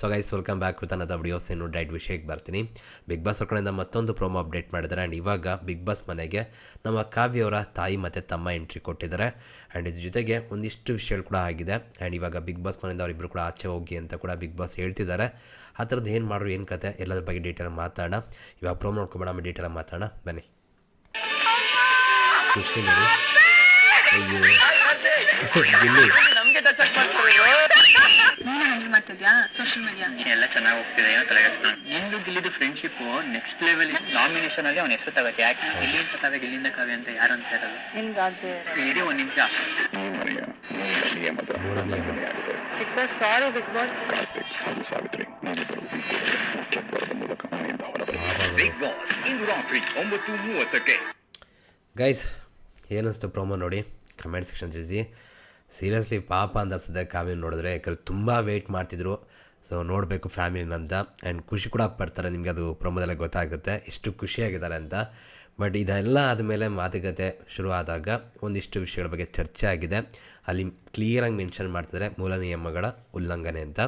So guys welcome back with ಅನ್ನದ videos ಇನ್ನು diet ವಿಷಯಕ್ಕೆ ಬರ್ತೀನಿ? ಬಿಗ್ ಬಾಸ್ ಅವ್ರ ಕಡೆಯಿಂದ ಮತ್ತೊಂದು ಪ್ರೋಮೋ ಅಪ್ಡೇಟ್ ಮಾಡಿದ್ದಾರೆ. ಆ್ಯಂಡ್ ಇವಾಗ ಬಿಗ್ ಬಾಸ್ ಮನೆಗೆ ನಮ್ಮ ಕಾವ್ಯವರ ತಾಯಿ ಮತ್ತು ತಮ್ಮ ಎಂಟ್ರಿ ಕೊಟ್ಟಿದ್ದಾರೆ. ಆ್ಯಂಡ್ ಇದ್ರ ಜೊತೆಗೆ ಒಂದಿಷ್ಟು ವಿಷಯಗಳು ಕೂಡ ಆಗಿದೆ. ಆ್ಯಂಡ್ ಇವಾಗ ಬಿಗ್ ಬಾಸ್ ಮನೆಯಿಂದ ಅವರಿಬ್ಬರು ಕೂಡ ಆಚೆ ಹೋಗಿ ಅಂತ ಕೂಡ ಬಿಗ್ ಬಾಸ್ ಹೇಳ್ತಿದ್ದಾರೆ. ಆ ಥರದ್ದು ಏನು ಮಾಡೋರು, ಏನು ಕತೆ, ಎಲ್ಲದ್ರ ಬಗ್ಗೆ ಡೀಟೇಲ್ ಮಾತಾಡೋಣ. ಇವಾಗ ಪ್ರೋಮೋ ನೋಡ್ಕೊಬೇಡ ಡೀಟೇಲ್ ಮಾತಾಡೋಣ. ಬನ್ನಿ. ಖುಷಿ ನೋಡಿ. ಮಾಡ್ತಿದ್ಯಾ? ಸೋಷಿಯಲ್ ಮೀಡಿಯಾ ಎಲ್ಲ ಚೆನ್ನಾಗಿ ಹೋಗ್ತಿದೆ ಏನೋ ನಿಂದು ಗಿಲ್ಲಿದು ಫ್ರೆಂಡ್ಶಿಪ್ ನೆಕ್ಸ್ಟ್ ಲೆವೆಲ್ ನಾಮಿನೇಷನ್ ಅಲ್ಲಿ ಅವನ ಹೆಸರು ತಗೋತ. ಯಾಕೆ ಇಲ್ಲಿಂದ ಕಾವ್ಯ ಇಲ್ಲಿಂದ ಕಾವ್ಯ ಅಂತ ಯಾರು ಅಂತ ಇಡೀ ಒಂದ್ ನಿಮಿಷ. ಈ ಮನೆಯ big boss sorry big boss Karthik ಹಾಗೂ ಸಾವಿತ್ರಿ ನೀವಿಬ್ಬರು ಈ ಕೂಡಲೇ ಮುಖ್ಯ ದ್ವಾರದ ಮೂಲಕ ಮನೆಯಿಂದ ಹೊರಬರಬೇಕು ಬಿಗ್ ಬಾಸ್ ಇಂದು ರಾತ್ರಿ ಒಂಬತ್ತು ಮೂವತ್ತಕ್ಕೆ. ಗೈಸ್ ಏನಿಸ್ತು ಪ್ರೋಮೋ ನೋಡಿ? ಕಮೆಂಟ್ ಸೆಕ್ಷನ್ ತಿಳಿಸಿ. ಸೀರಿಯಸ್ಲಿ ಪಾಪ ಅಂತ ಅನ್ಸುತ್ತೆ. ಕಾವ್ಯ ನೋಡಿದ್ರೆ ಯಾಕಂದ್ರೆ ತುಂಬ ವೆಯ್ಟ್ ಮಾಡ್ತಿದ್ರು. ಸೊ ನೋಡಬೇಕು ಫ್ಯಾಮಿಲಿನಂತ ಆ್ಯಂಡ್ ಖುಷಿ ಕೂಡ ಪಡ್ತಾರೆ. ನಿಮಗೆ ಅದು ಪ್ರೊಮೋದಲ್ಲೇ ಗೊತ್ತಾಗುತ್ತೆ. ಎಷ್ಟು ಖುಷಿಯಾಗಿದ್ದಾರೆ ಅಂತ. ಬಟ್ ಇದೆಲ್ಲ ಆದಮೇಲೆ ಮಾತುಕತೆ ಶುರು ಆದಾಗ ಒಂದಿಷ್ಟು ವಿಷಯಗಳ ಬಗ್ಗೆ ಚರ್ಚೆ ಆಗಿದೆ. ಅಲ್ಲಿ ಕ್ಲಿಯರಾಗಿ ಮೆನ್ಷನ್ ಮಾಡ್ತಿದ್ದಾರೆ ಮೂಲ ನಿಯಮಗಳ ಉಲ್ಲಂಘನೆ ಅಂತ.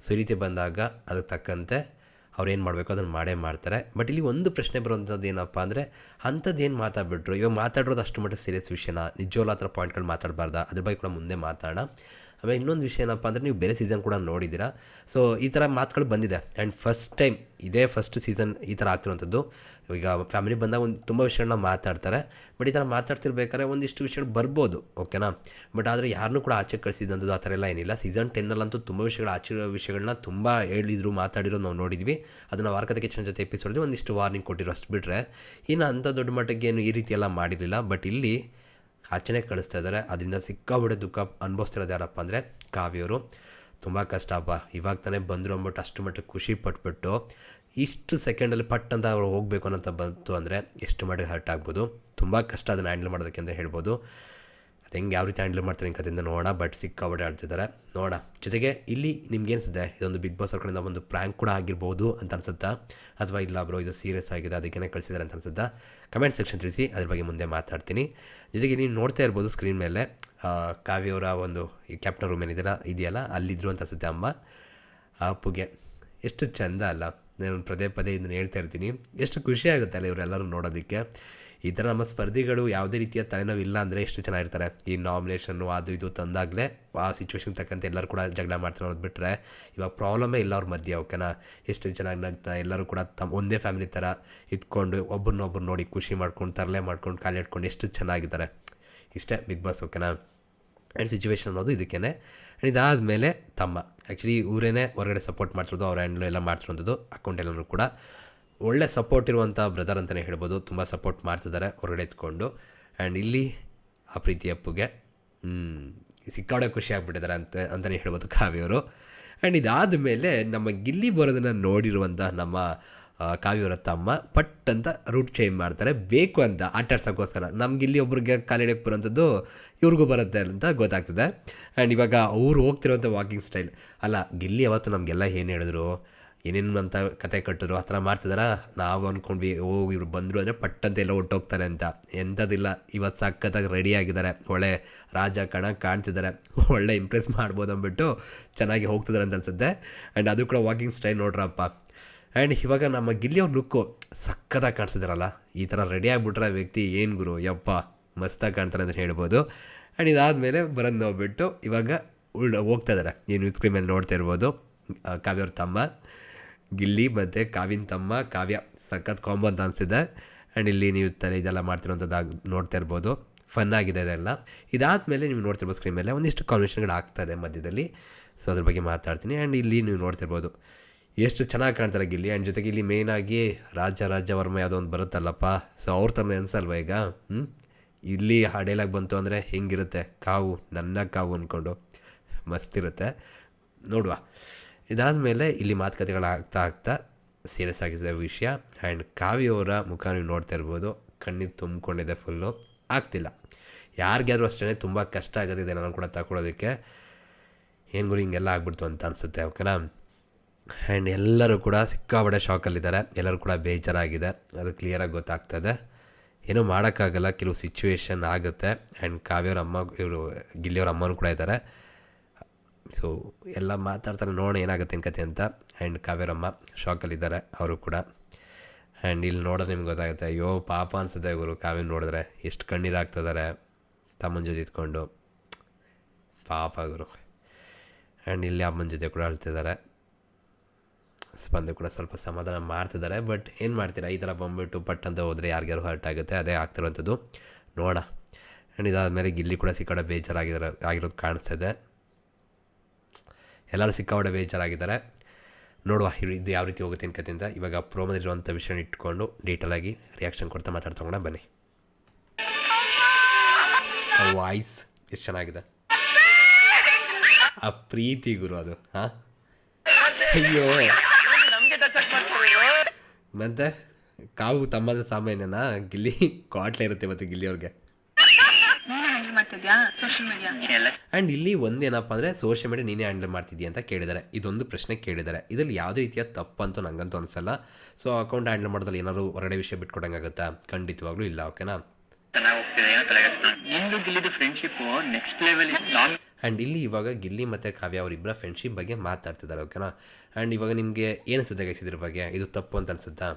ಸೊ ಈ ರೀತಿ ಬಂದಾಗ ಅದಕ್ಕೆ ತಕ್ಕಂತೆ ಅವ್ರು ಏನು ಮಾಡಬೇಕು ಅದನ್ನು ಮಾಡೇ ಮಾಡ್ತಾರೆ. ಬಟ್ ಇಲ್ಲಿ ಒಂದು ಪ್ರಶ್ನೆ ಬರುವಂಥದ್ದು ಏನಪ್ಪ ಅಂದರೆ, ಅಂಥದ್ದು ಏನು ಮಾತಾಡ್ಬಿಟ್ರು? ಇವಾಗ ಮಾತಾಡೋದು ಅಷ್ಟು ಮಟ್ಟ ಸೀರಿಯಸ್ ವಿಷಯನ ನಿಜವಲ್ಲ ಥರ ಪಾಯಿಂಟ್ಗಳು ಮಾತಾಡಬಾರ್ದ? ಅದ್ರ ಬಗ್ಗೆ ಕೂಡ ಮುಂದೆ ಮಾತಾಡೋಣ. ಆಮೇಲೆ ಇನ್ನೊಂದು ವಿಷಯ ಏನಪ್ಪ ಅಂದರೆ, ನೀವು ಬೇರೆ ಸೀಸನ್ ಕೂಡ ನೋಡಿದ್ದೀರಾ. ಸೊ ಈ ಥರ ಮಾತುಗಳು ಬಂದಿದೆ. ಆ್ಯಂಡ್ ಫಸ್ಟ್ ಟೈಮ್ ಇದೇ ಫಸ್ಟ್ ಸೀಸನ್ ಈ ಥರ ಆಗ್ತಿರುವಂಥದ್ದು. ಈಗ ಫ್ಯಾಮಿಲಿ ಬಂದಾಗ ಒಂದು ತುಂಬ ವಿಷಯಗಳನ್ನ ಮಾತಾಡ್ತಾರೆ. ಬಟ್ ಈ ಥರ ಮಾತಾಡ್ತಿರ್ಬೇಕಾದ್ರೆ ಒಂದಿಷ್ಟು ವಿಷಯಗಳು ಬರ್ಬೋದು ಓಕೆನಾ ಬಟ್ ಆದರೆ ಯಾರನ್ನೂ ಕೂಡ ಆಚೆ ಕಳಿಸಿದಂಥದ್ದು ಆ ಥರ ಎಲ್ಲ ಏನಿಲ್ಲ. ಸೀಸನ್ ಟೆನ್ನಲ್ಲಂತೂ ತುಂಬ ವಿಷಯಗಳು, ಆಚೆ ವಿಷಯಗಳನ್ನ ತುಂಬ ಹೇಳಿದ್ರು ಮಾತಾಡಿರೋ ನಾವು ನೋಡಿದ್ವಿ. ಅದನ್ನು ವಾರ್ಕತೆ ಕಿಚನ್ ಜೊತೆ ಎಪಿಸೋಡ್ದು ಒಂದಿಷ್ಟು ವಾರ್ನಿಂಗ್ ಕೊಟ್ಟಿರೋ ಅಷ್ಟು ಬಿಟ್ಟರೆ ಇನ್ನು ಅಂಥ ದೊಡ್ಡ ಮಟ್ಟಿಗೆ ಏನು ಈ ರೀತಿ ಎಲ್ಲ ಮಾಡಿರಲಿಲ್ಲ. ಬಟ್ ಇಲ್ಲಿ ಆಚೆನೇ ಕಳಿಸ್ತಾ ಇದ್ದಾರೆ. ಅದರಿಂದ ಸಿಕ್ಕಾಬಿಡೆ ದುಃಖ ಅನುಭವಿಸ್ತಿರೋದು ಯಾರಪ್ಪ ಅಂದರೆ ಕಾವ್ಯವರು. ತುಂಬ ಕಷ್ಟ ಅಪ್ಪ. ಇವಾಗ ತಾನೇ ಬಂದರು ಅಂದ್ಬಿಟ್ಟು ಅಷ್ಟು ಮಟ್ಟಿಗೆ ಖುಷಿ ಪಟ್ಬಿಟ್ಟು ಇಷ್ಟು ಸೆಕೆಂಡಲ್ಲಿ ಪಟ್ ಅಂತ ಅವ್ರು ಹೋಗಬೇಕು ಅನ್ನೋಂಥ ಬಂತು ಅಂದರೆ ಎಷ್ಟು ಮಟ್ಟಿಗೆ ಹರ್ಟ್ ಆಗ್ಬೋದು. ತುಂಬ ಕಷ್ಟ ಅದನ್ನು ಹ್ಯಾಂಡಲ್ ಮಾಡೋದಕ್ಕೆ ಅಂತ ಹೇಳ್ಬೋದು. ಅದು ಹೆಂಗೆ ಯಾವ ರೀತಿ ಹ್ಯಾಂಡಲ್ ಮಾಡ್ತಾರೆ ಕಥೆಯಿಂದ ನೋಡೋಣ ಬಟ್ ಸಿಕ್ಕಾಪಟ್ಟೆ ಆಡ್ತಿದ್ದಾರೆ. ನೋಡೋಣ. ಜೊತೆಗೆ ಇಲ್ಲಿ ನಿಮ್ಗೆ ಅನಿಸುತ್ತೆ? ಇದೊಂದು ಬಿಗ್ ಬಾಸ್ ಅವ್ರ ಕಡೆಯಿಂದ ಒಂದು ಪ್ರ್ಯಾಂಕ್ ಕೂಡ ಆಗಿರ್ಬೋದು ಅಂತ ಅನ್ಸುತ್ತಾ? ಅಥವಾ ಇಲ್ಲ ಬ್ರೋ ಇದು ಸೀರಿಯಸ್ ಆಗಿದೆ, ಅದಕ್ಕೇನೆ ಕಳಿಸಿದ್ದಾರೆ ಅಂತ ಅನ್ಸುತ್ತಾ? ಕಮೆಂಟ್ ಸೆಕ್ಷನ್ ತಿಳಿಸಿ, ಅದ್ರ ಬಗ್ಗೆ ಮುಂದೆ ಮಾತಾಡ್ತೀನಿ. ಜೊತೆಗೆ ನೀವು ನೋಡ್ತಾ ಇರ್ಬೋದು ಸ್ಕ್ರೀನ್ ಮೇಲೆ. ಕಾವ್ಯವರ ಒಂದು ಈ ಕ್ಯಾಪ್ಟನ್ ರೂಮ್ ಏನಿದೆಯಲ್ಲ, ಇದೆಯಲ್ಲ ಅಲ್ಲಿದ್ದರು ಅಂತ ಅನ್ಸುತ್ತೆ ಅಮ್ಮ. ಅಪ್ಪುಗೆ ಎಷ್ಟು ಚಂದ ಅಲ್ಲ. ನಾನು ಪದೇ ಪದೇ ಇದನ್ನು ಹೇಳ್ತಾ ಇರ್ತೀನಿ. ಎಷ್ಟು ಖುಷಿ ಆಗುತ್ತೆ ಅಲ್ಲ ಇವರೆಲ್ಲರೂ ನೋಡೋದಕ್ಕೆ. ಈ ಥರ ನಮ್ಮ ಸ್ಪರ್ಧಿಗಳು ಯಾವುದೇ ರೀತಿಯ ತಲೆನೋವು ಇಲ್ಲ ಅಂದರೆ ಎಷ್ಟು ಚೆನ್ನಾಗಿರ್ತಾರೆ. ಈ ನಾಮಿನೇಷನ್ನು ಅದು ಇದು ತಂದಾಗಲೇ ಆ ಸಿಚುವೇಶನ್ ತಕ್ಕಂತೆ ಎಲ್ಲರೂ ಕೂಡ ಜಗಳ ಮಾಡ್ತಾರೆ ಅನ್ನೋದು ಬಿಟ್ಟರೆ ಇವಾಗ ಪ್ರಾಬ್ಲಮೇ ಇಲ್ಲ ಅವ್ರ ಮಧ್ಯೆ ಓಕೆನಾ ಎಷ್ಟು ಚೆನ್ನಾಗಿ ನಗ್ತಾ, ಎಲ್ಲರೂ ಕೂಡ ತಮ್ಮ ಒಂದೇ ಫ್ಯಾಮಿಲಿ ಥರ ಇದ್ಕೊಂಡು ಒಬ್ರನ್ನೊಬ್ರು ನೋಡಿ ಖುಷಿ ಮಾಡ್ಕೊಂಡು, ತರಲೆ ಮಾಡ್ಕೊಂಡು ಕಾಲಿಟ್ಕೊಂಡು ಎಷ್ಟು ಚೆನ್ನಾಗಿದ್ದಾರೆ. ಇಷ್ಟೇ ಬಿಗ್ ಬಾಸ್ ಓಕೆನಾ ಆ್ಯಂಡ್ ಸಿಚುವೇಶನ್ ಅನ್ನೋದು ಇದಕ್ಕೇ ಆ್ಯಂಡ್ ಇದಾದಮೇಲೆ ತಮ್ಮ. ಆ್ಯಕ್ಚುಲಿ ಇವರೇನೆ ಹೊರಗಡೆ ಸಪೋರ್ಟ್ ಮಾಡ್ತಿರೋದು, ಅವ್ರ ಹ್ಯಾಂಡ್ಲು ಎಲ್ಲ ಮಾಡ್ತಿರೋಂಥದ್ದು ಅಕೌಂಟ್ ಎಲ್ಲರೂ ಕೂಡ. ಒಳ್ಳೆ ಸಪೋರ್ಟ್ ಇರುವಂಥ ಬ್ರದರ್ ಅಂತಲೇ ಹೇಳ್ಬೋದು. ತುಂಬ ಸಪೋರ್ಟ್ ಮಾಡ್ತಿದ್ದಾರೆ ಹೊರಗಡೆ ಎತ್ಕೊಂಡು ಆ್ಯಂಡ್ ಇಲ್ಲಿ ಆ ಪ್ರೀತಿ ಅಪ್ಪುಗೆ ಸಿಕ್ಕಾಡೋ ಖುಷಿ ಆಗಿಬಿಟ್ಟಿದ್ದಾರೆ ಅಂತ ಅಂತಲೇ ಹೇಳ್ಬೋದು ಕಾವ್ಯವರು. ಆ್ಯಂಡ್ ಇದಾದ ಮೇಲೆ ನಮ್ಮ ಗಿಲ್ಲಿ ಬರೋದನ್ನು ನೋಡಿರುವಂಥ ನಮ್ಮ ಆ, ಕಾವ್ಯವರ ತಮ್ಮ ಪಟ್ ಅಂತ ರೂಟ್ ಚೇಂಜ್ ಮಾಡ್ತಾರೆ. ಬೇಕು ಅಂತ ಆಟಾಡ್ಸೋಕ್ಕೋಸ್ಕರ ನಮ್ಗೆ ಇಲ್ಲಿ ಒಬ್ರಿಗೆ ಕಾಲಿಡಕ್ಕೆ ಬರೋಂಥದ್ದು ಇವ್ರಿಗೂ ಬರುತ್ತೆ ಅಂತ ಗೊತ್ತಾಗ್ತದೆ. ಆ್ಯಂಡ್ ಇವಾಗ ಅವ್ರು ಹೋಗ್ತಿರೋಂಥ ವಾಕಿಂಗ್ ಸ್ಟೈಲ್ ಅಲ್ಲ ಗಿಲ್ಲಿ ಅವತ್ತು ನಮಗೆಲ್ಲ ಏನು ಹೇಳಿದ್ರು? ಏನೇನು ಅಂತ ಕತೆ ಕಟ್ಟಿದ್ರು? ಆ ಥರ ಮಾಡ್ತಿದಾರ? ನಾವು ಅಂದ್ಕೊಂಡ್ವಿ ಓ ಇವ್ರು ಬಂದರು ಅಂದರೆ ಪಟ್ ಅಂತ ಎಲ್ಲ ಹೊಟ್ಟೋಗ್ತಾರೆ ಅಂತ. ಎಂಥದಿಲ್ಲ ಇವತ್ತು ಸಖತ್ತಾಗಿ ರೆಡಿ ಆಗಿದ್ದಾರೆ. ಒಳ್ಳೆ ರಾಜ ಕಣ ಕಾಣ್ತಿದ್ದಾರೆ. ಒಳ್ಳೆ ಇಂಪ್ರೆಸ್ ಮಾಡ್ಬೋದು ಅಂದ್ಬಿಟ್ಟು ಚೆನ್ನಾಗಿ ಹೋಗ್ತಿದ್ದಾರೆ ಅಂತ ಅನ್ಸುತ್ತೆ. ಆ್ಯಂಡ್ ಅದು ಕೂಡ ವಾಕಿಂಗ್ ಸ್ಟೈಲ್ ನೋಡ್ರಪ್ಪ. ಆ್ಯಂಡ್ ಇವಾಗ ನಮ್ಮ ಗಿಲ್ಲಿಯವ್ರ ಲುಕ್ಕು ಸಕ್ಕತ್ತಾಗಿ ಕಾಣಿಸ್ತಿದಾರಲ್ಲ ಈ ಥರ ರೆಡಿ ಆಗಿಬಿಟ್ರೆ ವ್ಯಕ್ತಿ ಏನು ಗುರು? ಯಪ್ಪ ಮಸ್ತಾಗಿ ಕಾಣ್ತಾರೆ ಅಂತ ಹೇಳ್ಬೋದು. ಆ್ಯಂಡ್ ಇದಾದಮೇಲೆ ಬರೋದು ನೋಡ್ಬಿಟ್ಟು ಇವಾಗ ಉಳ್, ಹೋಗ್ತಾ ಇದ್ದಾರೆ ಏನು ಸ್ಕ್ರೀನ್ ಮೇಲೆ ನೋಡ್ತಾ ಇರ್ಬೋದು. ಕಾವ್ಯವ್ರ ತಮ್ಮ. ಗಿಲ್ಲಿ ಮತ್ತು ಕಾವಿನ ತಮ್ಮ, ಕಾವ್ಯ ಸಖತ್ ಕಾಂಬೋ ಅಂತ ಅನಿಸಿದೆ. ಆ್ಯಂಡ್ ಇಲ್ಲಿ ನೀವು ತಲೆ ಇದೆಲ್ಲ ಮಾಡ್ತಿರೋಂಥದ್ದಾಗ ನೋಡ್ತಾ ಇರ್ಬೋದು. ಫನ್ ಆಗಿದೆ ಇದೆಲ್ಲ. ಇದಾದಮೇಲೆ ನೀವು ನೋಡ್ತಿರ್ಬೋದು ಸ್ಕ್ರೀನ್ ಮೇಲೆ ಒಂದಿಷ್ಟು ಕಾನ್ವರ್ಷನ್ಗಳು ಆಗ್ತಾ ಇದೆ ಮಧ್ಯದಲ್ಲಿ. ಸೊ ಅದ್ರ ಬಗ್ಗೆ ಮಾತಾಡ್ತೀನಿ. ಆ್ಯಂಡ್ ಇಲ್ಲಿ ನೀವು ನೋಡ್ತಿರ್ಬೋದು. ಎಷ್ಟು ಚೆನ್ನಾಗಿ ಕಾಣ್ತಾರೆ ಗಿಲ್ಲಿ. ಆ್ಯಂಡ್ ಜೊತೆಗೆ ಇಲ್ಲಿ ಮೇಯ್ನಾಗಿ ರಾಜ ರಾಜವರ್ಮ ಯಾವುದೋ ಒಂದು ಬರುತ್ತಲ್ಲಪ್ಪ. ಸೊ ಅವ್ರ ತಮ್ಮ ಅನ್ಸಲ್ವ ಈಗ? ಇಲ್ಲಿ ಹಾಡೇಲಾಗಿ ಬಂತು ಅಂದರೆ ಹೆಂಗಿರುತ್ತೆ? ಕಾವು, ನನ್ನ ಕಾವು ಅಂದ್ಕೊಂಡು ಮಸ್ತಿರುತ್ತೆ. ನೋಡುವ. ಇದಾದಮೇಲೆ ಇಲ್ಲಿ ಮಾತುಕತೆಗಳು ಆಗ್ತಾ ಆಗ್ತಾ ಸೀರಿಯಸ್ ಆಗಿದೆ ವಿಷಯ. ಆ್ಯಂಡ್ ಕಾವ್ಯವರ ಮುಖ ನೀವು ನೋಡ್ತಾ ಇರ್ಬೋದು. ಕಣ್ಣಿಗೆ ತುಂಬಿಕೊಂಡಿದೆ ಫುಲ್ಲು ಆಗ್ತಿಲ್ಲ. ಯಾರಿಗಾದ್ರೂ ಅಷ್ಟೇ ತುಂಬ ಕಷ್ಟ ಆಗೋದಿದೆ. ನಾನು ಕೂಡ ತಗೊಳ್ಳೋದಕ್ಕೆ ಏನು ಗುರು, ಹಿಂಗೆಲ್ಲ ಆಗ್ಬಿಡ್ತು ಅಂತ ಅನಿಸುತ್ತೆ ಓಕೆನಾ ಆ್ಯಂಡ್ ಎಲ್ಲರೂ ಕೂಡ ಸಿಕ್ಕಾಬಡೆ ಶಾಕಲ್ಲಿದ್ದಾರೆ ಎಲ್ಲರೂ ಕೂಡ ಬೇಜಾರಾಗಿದೆ. ಅದು ಕ್ಲಿಯರಾಗಿ ಗೊತ್ತಾಗ್ತದೆ. ಏನೂ ಮಾಡೋಕ್ಕಾಗಲ್ಲ. ಕೆಲವು ಸಿಚುವೇಶನ್ ಆಗುತ್ತೆ. ಆ್ಯಂಡ್ ಕಾವ್ಯವ್ರ ಅಮ್ಮ, ಇವರು ಗಿಲ್ಲಿಯವ್ರ ಅಮ್ಮನೂ ಕೂಡ ಇದ್ದಾರೆ. ಸೊ ಎಲ್ಲ ಮಾತಾಡ್ತಾರೆ. ನೋಡೋಣ ಏನಾಗುತ್ತೆ ಏನು ಕತೆ ಅಂತ. ಆ್ಯಂಡ್ ಕಾವೇರಮ್ಮ ಶಾಕಲ್ಲಿದ್ದಾರೆ ಅವರು ಕೂಡ. ಆ್ಯಂಡ್ ಇಲ್ಲಿ ನೋಡೋದು ನಿಮ್ಗೆ ಗೊತ್ತಾಗುತ್ತೆ. ಅಯ್ಯೋ, ಪಾಪ ಅನ್ಸುತ್ತೆ ಇವರು ಕಾವ್ಯ ನೋಡಿದ್ರೆ. ಎಷ್ಟು ಕಣ್ಣೀರು ಆಗ್ತಿದ್ದಾರೆ ತಮ್ಮನ ಜೊತೆ ಇದ್ಕೊಂಡು. ಪಾಪ ಗುರು. ಆ್ಯಂಡ್ ಇಲ್ಲಿ ಅಮ್ಮನ ಜೊತೆ ಕೂಡ ಅಳ್ತಿದ್ದಾರೆ. ಸ್ಪಂದ ಕೂಡ ಸ್ವಲ್ಪ ಸಮಾಧಾನ ಮಾಡ್ತಿದ್ದಾರೆ. ಬಟ್ ಏನು ಮಾಡ್ತೀರಾ? ಈ ಥರ ಬಂದ್ಬಿಟ್ಟು ಪಟ್ ಅಂತ ಹೋದರೆ ಯಾರಿಗಾರು ಹರ್ಟ್ ಆಗುತ್ತೆ, ಅದೇ ಆಗ್ತಿರೋಂಥದ್ದು. ನೋಡೋಣ. ಆ್ಯಂಡ್ ಇದಾದಮೇಲೆ ಗಿಲ್ಲಿ ಕೂಡ ಸಿಕ್ಕಾಡೆ ಬೇಜಾರಾಗಿದ್ದಾರೆ, ಆಗಿರೋದು ಕಾಣಿಸ್ತಾ ಇದೆ ಎಲ್ಲರೂ ಸಿಕ್ಕಾಪಟ್ಟೆ ಬೇಜಾರಾಗಿದ್ದಾರೆ. ನೋಡುವ ಇದು ಯಾವ ರೀತಿ ಹೋಗುತ್ತೆ ಕತೆ ಅಂತ. ಇವಾಗ ಪ್ರೋಮದಲ್ಲಿರುವಂಥ ವಿಷಯನ ಇಟ್ಕೊಂಡು ಡೀಟೇಲಾಗಿ ರಿಯಾಕ್ಷನ್ ಕೊಡ್ತಾ ಮಾತಾಡ್ತಾ ಬನ್ನಿ. ವಾಯ್ಸ್ ಎಷ್ಟು ಚೆನ್ನಾಗಿದೆ. ಆ ಪ್ರೀತಿ ಗುರು ಅದು, ಹಾಂ? ಅಯ್ಯೋ. ಮತ್ತೆ ಕಾವು ತಮ್ಮದ ಸಾಮಾನ್ಯನ? ಗಿಲ್ಲಿ ಕ್ವಾಟ್ಲೆ ಇರುತ್ತೆ ಇವತ್ತು ಗಿಲ್ಲಿ ಅವ್ರಿಗೆ. ಅಂಡ್ ಇಲ್ಲಿ. ಆ್ಯಂಡ್ ಒಂದೇನಪ್ಪ ಅಂದರೆ ಸೋಷಿಯಲ್ ಮೀಡಿಯಾ ನೀನೇ ಹ್ಯಾಂಡಲ್ ಮಾಡ್ತಿದ್ದೀಯ ಅಂತ ಕೇಳಿದ್ದಾರೆ ಇದೊಂದು ಪ್ರಶ್ನೆ ಕೇಳಿದ್ದಾರೆ ಇದರಲ್ಲಿ ಯಾವುದೇ ರೀತಿಯ ತಪ್ಪಂತೂ ನಂಗಂತೂ ಅನಿಸಲ್ಲ. ಸೊ ಅಕೌಂಟ್ ಹ್ಯಾಂಡಲ್ ಮಾಡೋದ್ರಲ್ಲಿ ಏನಾದ್ರು ಹೊರಗಡೆ ವಿಷಯ ಬಿಟ್ಕೊಡಂಗಾಗುತ್ತಾ? ಖಂಡಿತವಾಗ್ಲೂ ಇಲ್ಲ ಓಕೆನಾ? ಅಂಡ್ ಆ್ಯಂಡ್ ಇಲ್ಲಿ ಇವಾಗ ಗಿಲ್ಲಿ ಮತ್ತು ಕಾವ್ಯ ಅವರಿಬ್ಬರ ಫ್ರೆಂಡ್ಶಿಪ್ ಬಗ್ಗೆ ಮಾತಾಡ್ತಿದ್ದಾರೆ ಓಕೆನಾ? ಆ್ಯಂಡ್ ಇವಾಗ ನಿಮಗೆ ಏನು ಅನ್ಸುತ್ತೆ ಗೈಸ್ ಇದ್ರ ಬಗ್ಗೆ? ಇದು ತಪ್ಪು ಅಂತ ಅನ್ಸುತ್ತಾ?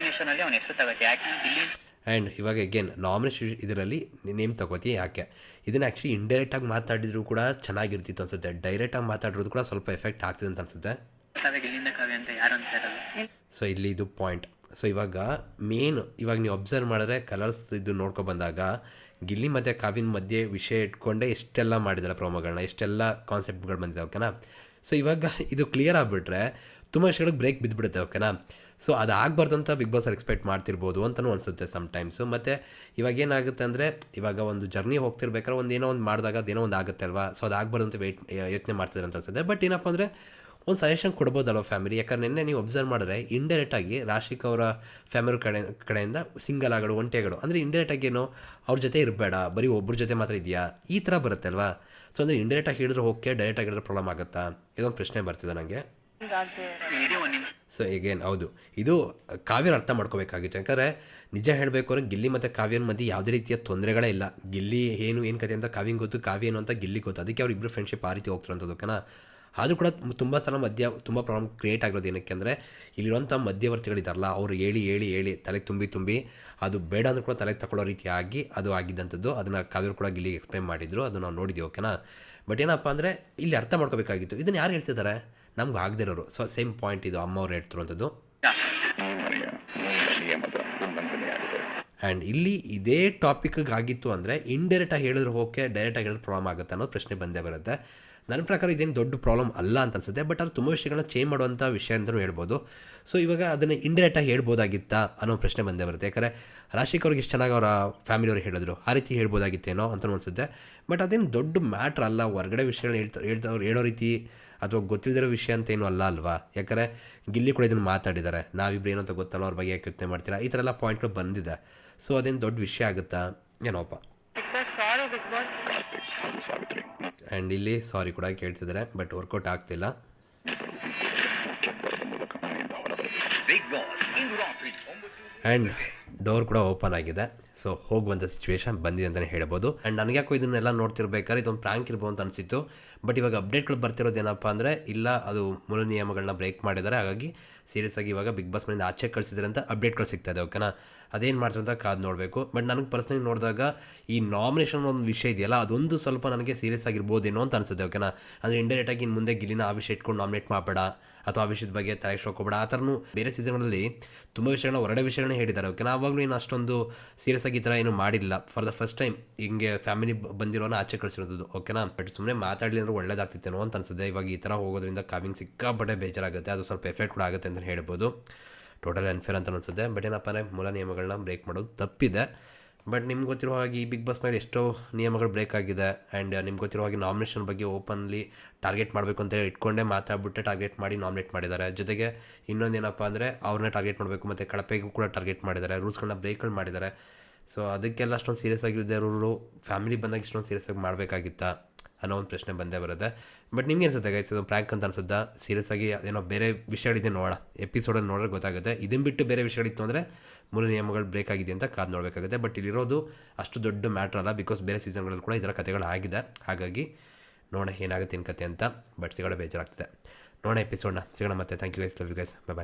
ಅಲ್ಲಿ ಅವನ ಹೆಸರು ತಗೋತಿ ಯಾಕೆ? ಆ್ಯಂಡ್ ಇವಾಗ ಅಗೇನ್ ನಾಮಿನೇಷನ್ ಇದರಲ್ಲಿ ನೇಮ್ ತಗೋತಿ ಯಾಕೆ? ಇದನ್ನು ಆ್ಯಕ್ಚುಲಿ ಇಂಡೈರೆಕ್ಟಾಗಿ ಮಾತಾಡಿದ್ರು ಕೂಡ ಚೆನ್ನಾಗಿರ್ತಿತ್ತು ಅನ್ಸುತ್ತೆ. ಡೈರೆಕ್ಟಾಗಿ ಮಾತಾಡಿರೋದು ಕೂಡ ಸ್ವಲ್ಪ ಎಫೆಕ್ಟ್ ಆಗ್ತಿದೆ ಅಂತ ಅನ್ಸುತ್ತೆ. ಸೊ ಇಲ್ಲಿ ಇದು ಪಾಯಿಂಟ್ ಸೊ ಇವಾಗ ಮೇನ್ ಇವಾಗ ನೀವು ಅಬ್ಸರ್ವ್ ಮಾಡಿದ್ರೆ ಕಲರ್ಸ್ ಇದು ನೋಡ್ಕೊ ಬಂದಾಗ ಗಿಲ್ಲಿ ಮತ್ತು ಕಾವಿನ ಮಧ್ಯೆ ವಿಷಯ ಇಟ್ಕೊಂಡೆ ಎಷ್ಟೆಲ್ಲ ಮಾಡಿದ್ದಾರೆ ಪ್ರೋಮೋಗಳನ್ನ ಎಷ್ಟೆಲ್ಲ ಕಾನ್ಸೆಪ್ಟ್ಗಳು ಬಂದಿದೆ ಓಕೆನಾ ಸೊ ಇವಾಗ ಇದು ಕ್ಲಿಯರ್ ಆಗಿಬಿಟ್ರೆ ತುಂಬ ವಿಷಯಗಳಿಗೆ ಬ್ರೇಕ್ ಬಿದ್ದುಬಿಡುತ್ತೆ ಓಕೆನಾ ಸೊ ಅದು ಆಗಬಾರ್ದು ಅಂತ ಬಿಗ್ ಬಾಸ್ ಎಕ್ಸ್ಪೆಕ್ಟ್ ಮಾಡ್ತಿರ್ಬೋದು ಅಂತಲೂ ಅನಿಸುತ್ತೆ ಟೈಮ್ಸು ಮತ್ತು ಇವಾಗ ಏನಾಗುತ್ತೆ ಅಂದರೆ ಇವಾಗ ಒಂದು ಜರ್ನಿ ಹೋಗ್ತಿರ್ಬೇಕಾದ್ರೆ ಒಂದು ಏನೋ ಒಂದು ಮಾಡಿದಾಗ ಅದೇನೋ ಒಂದು ಆಗುತ್ತೆ ಅಲ್ವಾ? ಸೊ ಅದು ಆಗಬಾರ್ದು ಅಂತ ವೆಯ್ಟ್ ಯೋಚನೆ ಮಾಡ್ತಿದ್ರು ಅಂತ ಅನ್ಸುತ್ತೆ. ಬಟ್ ಏನಪ್ಪ ಅಂದರೆ ಒಂದು ಸಜೆಷನ್ ಕೊಡ್ಬೋದಲ್ವ ಫ್ಯಾಮಿಲಿ ಯಾಕಂದ್ರೆ ನಿನ್ನೆ ನೀವು ಅಬ್ಸರ್ವ್ ಮಾಡಿದ್ರೆ ಇಂಡೈರೆಕ್ಟಾಗಿ ರಾಶಿಕ್ ಅವರ ಫ್ಯಾಮಿಲಿ ಕಡೆ, ಕಡೆಯಿಂದ ಸಿಂಗಲ್ ಆಗೋಡು ಒಂಟೆಗಳು ಅಂದರೆ ಇಂಡೈರೆಕ್ಟಾಗಿ ಏನೋ ಅವ್ರ ಜೊತೆ ಇರಬೇಡ, ಬರೀ ಒಬ್ಬರ ಜೊತೆ ಮಾತ್ರ ಇದೆಯಾ? ಈ ಥರ ಬರುತ್ತೆ ಅಲ್ವಾ? ಸೊ ಅಂದರೆ ಇಂಡೈರೆಕ್ಟಾಗಿ ಹಿಡಿದ್ರೆ ಓಕೆ ಡೈರೆಕ್ಟಾಗಿ ಹಿಡಿದ್ರೆ ಪ್ರಾಬ್ಲಮ್ ಆಗುತ್ತಾ? ಇದೊಂದು ಪ್ರಶ್ನೆ ಬರ್ತಿದೆ ನನಗೆ ಸೊ ಈಗೇನು ಹೌದು. ಇದು ಕಾವ್ಯನ ಅರ್ಥ ಮಾಡ್ಕೋಬೇಕಾಗಿತ್ತು. ಯಾಕಂದರೆ ನಿಜ ಹೇಳಬೇಕು ಅಂದ್ರೆ ಗಿಲ್ಲಿ ಮತ್ತು ಕಾವ್ಯನ ಮಧ್ಯೆ ಯಾವುದೇ ರೀತಿಯ ತೊಂದರೆಗಳೇ ಇಲ್ಲ. ಗಿಲ್ಲಿ ಏನು ಏನು ಕತೆ ಅಂತ ಕಾವ್ಯಂಗೆ ಗೊತ್ತು, ಕಾವ್ಯ ಏನು ಅಂತ ಗಿಲ್ಲಿ ಗೊತ್ತು. ಅದಕ್ಕೆ ಅವ್ರು ಇಬ್ಬರು ಫ್ರೆಂಡ್ಶಿಪ್ ಆ ರೀತಿ ಹೋಗ್ತಿರೋಂಥದ್ದು ಓಕೆನಾ ಆದರೂ ಕೂಡ ತುಂಬ ಸಲ ಮಧ್ಯ ತುಂಬ ಪ್ರಾಬ್ಲಮ್ ಕ್ರಿಯೇಟ್ ಆಗಿರೋದು ಏನಕ್ಕೆ ಅಂದರೆ ಇಲ್ಲಿರುವಂಥ ಮಧ್ಯವರ್ತಿಗಳಿದಾರಲ್ಲ, ಅವರು ಹೇಳಿ ಹೇಳಿ ಹೇಳಿ ತಲೆಗೆ ತುಂಬಿ ತುಂಬಿ ಅದು ಬೇಡ ಅಂದ್ರೂ ಕೂಡ ತಲೆಗೆ ತಗೊಳ್ಳೋ ರೀತಿಯಾಗಿ ಅದು ಆಗಿದ್ದಂಥದ್ದು. ಅದನ್ನು ಕಾವ್ಯರು ಕೂಡ ಇಲ್ಲಿ ಎಕ್ಸ್ಪ್ಲೈನ್ ಮಾಡಿದ್ರು. ಅದು ನಾವು ನೋಡಿದ್ದೀವಿ ಓಕೆನಾ ಬಟ್ ಏನಪ್ಪ ಅಂದರೆ ಇಲ್ಲಿ ಅರ್ಥ ಮಾಡ್ಕೋಬೇಕಾಗಿತ್ತು. ಇದನ್ನು ಯಾರು ಹೇಳ್ತಿದ್ದಾರೆ ನಮ್ಗೆ ಆಗದಿರೋರು. ಸೊ ಸೇಮ್ ಪಾಯಿಂಟ್ ಇದು ಅಮ್ಮ ಅವ್ರು ಹೇಳ್ತಿರುವಂಥದ್ದು. ಆ್ಯಂಡ್ ಇಲ್ಲಿ ಇದೇ ಟಾಪಿಕ್ಗೆ ಆಗಿತ್ತು ಅಂದರೆ ಇಂಡೈರೆಕ್ಟಾಗಿ ಹೇಳಿದ್ರೆ ಓಕೆ ಡೈರೆಕ್ಟಾಗಿ ಹೇಳಿದ್ರೆ ಪ್ರಾಬ್ಲಮ್ ಆಗುತ್ತೆ ಅನ್ನೋದು ಪ್ರಶ್ನೆ ಬಂದೇ ಬರುತ್ತೆ. ನನ್ನ ಪ್ರಕಾರ ಇದೇನು ದೊಡ್ಡ ಪ್ರಾಬ್ಲಮ್ ಅಲ್ಲ ಅಂತ ಅನ್ಸುತ್ತೆ ಬಟ್ ಅದು ತುಂಬ ವಿಷಯಗಳನ್ನ ಚೇಂಜ್ ಮಾಡುವಂಥ ವಿಷಯ ಅಂತಲೂ ಹೇಳ್ಬೋದು. ಸೊ ಇವಾಗ ಅದನ್ನು ಇಂಡೈರೆಕ್ಟಾಗಿ ಹೇಳ್ಬೋದಾಗಿತ್ತಾ ಅನ್ನೋ ಪ್ರಶ್ನೆ ಬಂದೇ ಬರುತ್ತೆ. ಯಾಕಂದರೆ ರಾಶಿಕ್ ಅವ್ರಿಗೆ ಎಷ್ಟು ಚೆನ್ನಾಗಿ ಅವರ ಫ್ಯಾಮಿಲಿಯವ್ರು ಹೇಳಿದ್ರು, ಆ ರೀತಿ ಹೇಳ್ಬೋದಾಗಿತ್ತೇನೋ ಅಂತ ಅನಿಸುತ್ತೆ. ಬಟ್ ಅದೇನು ದೊಡ್ಡ ಮ್ಯಾಟ್ರ್ ಅಲ್ಲ, ಹೊರಗಡೆ ವಿಷಯಗಳನ್ನ ಹೇಳ್ತಾ ಹೇಳ್ತಾ ಹೇಳೋ ರೀತಿ ಅಥವಾ ಗೊತ್ತಿಲ್ಲದಿರೋ ವಿಷಯ ಅಂತ ಏನೂ ಅಲ್ಲ ಅಲ್ವಾ? ಯಾಕಂದರೆ ಗಿಲ್ಲಿ ಕೂಡ ಇದನ್ನು ಮಾತಾಡಿದ್ದಾರೆ ನಾವಿಬ್ರು ಏನಂತ ಗೊತ್ತಲ್ಲ, ಅವ್ರ ಬಗ್ಗೆ ಯಾಕೆ ಯೋಚನೆ ಮಾಡ್ತೀರಾ? ಈ ಥರ ಎಲ್ಲ ಪಾಯಿಂಟ್ಗಳು ಬಂದಿದೆ. ಸೊ ಅದೇನು ದೊಡ್ಡ ವಿಷಯ ಆಗುತ್ತಾ? ಏನೋಪ್ಪ ಆ್ಯಂಡ್ ಇಲ್ಲಿ ಸಾರಿ ಕೂಡ ಕೇಳ್ತಿದ್ದಾರೆ ಬಟ್ ವರ್ಕೌಟ್ ಆಗ್ತಿಲ್ಲ. ಆ್ಯಂಡ್ ಡೋರ್ ಕೂಡ ಓಪನ್ ಆಗಿದೆ. ಸೊ ಹೋಗುವಂಥ ಸಿಚುವೇಶನ್ ಬಂದಿದೆ ಅಂತಲೇ ಹೇಳ್ಬೋದು. ಆ್ಯಂಡ್ ನನಗೆ ಯಾಕೋ ಇದನ್ನೆಲ್ಲ ನೋಡ್ತಿರ್ಬೇಕಾದ್ರೆ ಇದೊಂದು ಪ್ರ್ಯಾಂಕ್ ಇರ್ಬೋದು ಅಂತ ಅನಿಸಿತ್ತು. ಬಟ್ ಇವಾಗ ಅಪ್ಡೇಟ್ಗಳು ಬರ್ತಿರೋದು ಏನಪ್ಪ ಅಂದರೆ, ಇಲ್ಲ, ಅದು ಮೂಲ ನಿಯಮಗಳನ್ನ ಬ್ರೇಕ್ ಮಾಡಿದ್ದಾರೆ. ಹಾಗಾಗಿ ಸೀರಿಯಸ್ ಆಗಿ ಇವಾಗ ಬಿಗ್ ಬಾಸ್ ಮನೆಯಿಂದ ಆಚೆ ಕಳಿಸಿದ್ರೆ ಅಂತ ಅಪ್ಡೇಟ್ಗಳು ಸಿಗ್ತಾ ಇದೆ ಓಕೆನಾ ಅದೇನು ಮಾಡ್ತಾರೆ ಅಂತ ಕಾದು ನೋಡಬೇಕು. ಬಟ್ ನನಗೆ ಪರ್ಸ್ನಲಿ ನೋಡಿದಾಗ ಈ ನಾಮಿನೇಷನ್ ಒಂದು ವಿಷಯ ಇದೆಯಲ್ಲ, ಅದೊಂದು ಸ್ವಲ್ಪ ನನಗೆ ಸೀರಿಯಸ್ ಆಗಿರ್ಬೋದೇನೋ ಅಂತ ಅನಿಸುತ್ತೆ ಓಕೆನಾ ಅಂದರೆ ಇಂಡೈರೆಕ್ಟಾಗಿ ಇನ್ನು ಮುಂದೆ ಗಿಲಿನ ಆ ವಿಷಯ ಇಟ್ಕೊಂಡು ನಾಮಿನೇಟ್ ಮಾಡಬೇಡ. ಅಥವಾ ಆ ವಿಷಯದ ಬಗ್ಗೆ ತಲೆ ಶೋಕೋಬೇಡ ಆ ಥರನೂ ಬೇರೆ ಸೀಸನ್ಗಳಲ್ಲಿ ತುಂಬ ವಿಷಯಗಳನ್ನ ಹೊರಡೆ ವಿಷಯಗಳನ್ನ ಹೇಳಿದ್ದಾರೆ ಓಕೆ ಆವಾಗಲೂ ಏನು ಅಷ್ಟೊಂದು ಸೀರಿಯಸ್ ಆಗಿ ಈ ಥರ ಏನು ಮಾಡಿಲ್ಲ. ಫಾರ್ ದ ಫಸ್ಟ್ ಟೈಮ್ ಹಿಂಗೆ ಫ್ಯಾಮಿಲಿ ಬಂದಿರೋನ ಆಚೆ ಕಳಿಸಿರೋದು ಓಕೆನಾ ಬಟ್ ಸುಮ್ಮನೆ ಮಾತಾಡಲಿ ಅಂದ್ರೆ ಒಳ್ಳೇದಾಗ್ತಿತ್ತೇನೋ ಅಂತ ಅನ್ಸುತ್ತೆ. ಇವಾಗ ಈ ಥರ ಹೋಗೋದ್ರಿಂದ ಕಾವಿಂಗ್ ಸಿಕ್ಕಾಪಟ್ಟೆ ಬೇಜಾರಾಗುತ್ತೆ. ಅದು ಸ್ವಲ್ಪ ಎಫೆಕ್ಟ್ ಕೂಡ ಆಗುತ್ತೆ ಅಂತ ಹೇಳ್ಬೋದು. ಟೋಟಲ್ ಅನ್ಫೇರ್ ಅಂತ ಅನಿಸುತ್ತೆ. ಬಟ್ ಏನಪ್ಪ ಅಂದರೆ ಮೂಲ ನಿಯಮಗಳನ್ನ ಬ್ರೇಕ್ ಮಾಡೋದು ತಪ್ಪಿದೆ. ಬಟ್ ನಿಮ್ಗೆ ಗೊತ್ತಿರೋ ಹಾಗೆ ಈ ಬಿಗ್ ಬಾಸ್ ಮೇಲೆ ಎಷ್ಟೋ ನಿಯಮಗಳು ಬ್ರೇಕ್ ಆಗಿದೆ ಆ್ಯಂಡ್ ನಿಮ್ಗೆ ಗೊತ್ತಿರೋ ಹಾಗೆ ನಾಮಿನೇಷನ್ ಬಗ್ಗೆ ಓಪನ್ಲಿ ಟಾರ್ಗೆಟ್ ಮಾಡಬೇಕು ಅಂತ ಇಟ್ಕೊಂಡೇ ಮಾತಾಡ್ಬಿಟ್ಟೆ ಟಾರ್ಗೆಟ್ ಮಾಡಿ ನಾಮಿನೇಟ್ ಮಾಡಿದ್ದಾರೆ. ಜೊತೆಗೆ ಇನ್ನೊಂದೇನಪ್ಪ ಅಂದರೆ ಅವ್ರನ್ನ ಟಾರ್ಗೆಟ್ ಮಾಡಬೇಕು ಮತ್ತು ಕಳಪೆಗೂ ಕೂಡ ಟಾರ್ಗೆಟ್ ಮಾಡಿದ್ದಾರೆ. ರೂಲ್ಸ್ಗಳನ್ನ ಬ್ರೇಕ್ಗಳು ಮಾಡಿದ್ದಾರೆ. ಸೊ ಅದಕ್ಕೆಲ್ಲ ಅಷ್ಟೊಂದು ಸೀರಿಯಸ್ ಆಗಿರೋರು ಫ್ಯಾಮಿಲಿ ಬಂದಾಗ ಇಷ್ಟೊಂದು ಸೀರಿಯಸ್ ಆಗಿ ಮಾಡಬೇಕಾಗಿತ್ತಾ? ಅನ್ನೋ ಒಂದು ಪ್ರಶ್ನೆ ಬಂದೇ ಬರುತ್ತೆ. ಬಟ್ ನಿಮ್ಗೆ ಅನ್ಸುತ್ತೆ ಗೈಸ್ ಇದು ಪ್ರ್ಯಾಂಕ್ ಅಂತ ಅನ್ಸುತ್ತಾ? ಸೀರಿಯಸ್ ಆಗಿ ಏನೋ ಬೇರೆ ವಿಷಯಗಳಿದೆ ನೋಡೋಣ. ಎಪಿಸೋಡಲ್ಲಿ ನೋಡೋಕೆ ಗೊತ್ತಾಗುತ್ತೆ. ಇದನ್ನು ಬಿಟ್ಟು ಬೇರೆ ವಿಷಯಗಳಿತ್ತು ಅಂದರೆ ಮೂಲ ನಿಯಮಗಳು ಬ್ರೇಕ್ ಆಗಿದೆ ಅಂತ ಕಾದು ನೋಡಬೇಕಾಗುತ್ತೆ. ಬಟ್ ಇಲ್ಲಿರೋದು ಅಷ್ಟು ದೊಡ್ಡ ಮ್ಯಾಟ್ರ್ ಅಲ್ಲ ಬಿಕಾಸ್ ಬೇರೆ ಸೀಸನ್ಗಳಲ್ಲಿ ಕೂಡ ಇದರ ಕಥೆಗಳು ಆಗಿದೆ. ಹಾಗಾಗಿ ನೋಡೋಣ ಏನಾಗುತ್ತೆ ಇನ್ ಕತೆ ಅಂತ. ಬಟ್ ಸಿಗೋಣ ಬೇಜಾರಾಗ್ತದೆ. ನೋಡೋಣ ಎಪಿಸೋಡ್ನ ಸಿಗೋಣ ಮತ್ತೆ. Thank you guys love you guys bye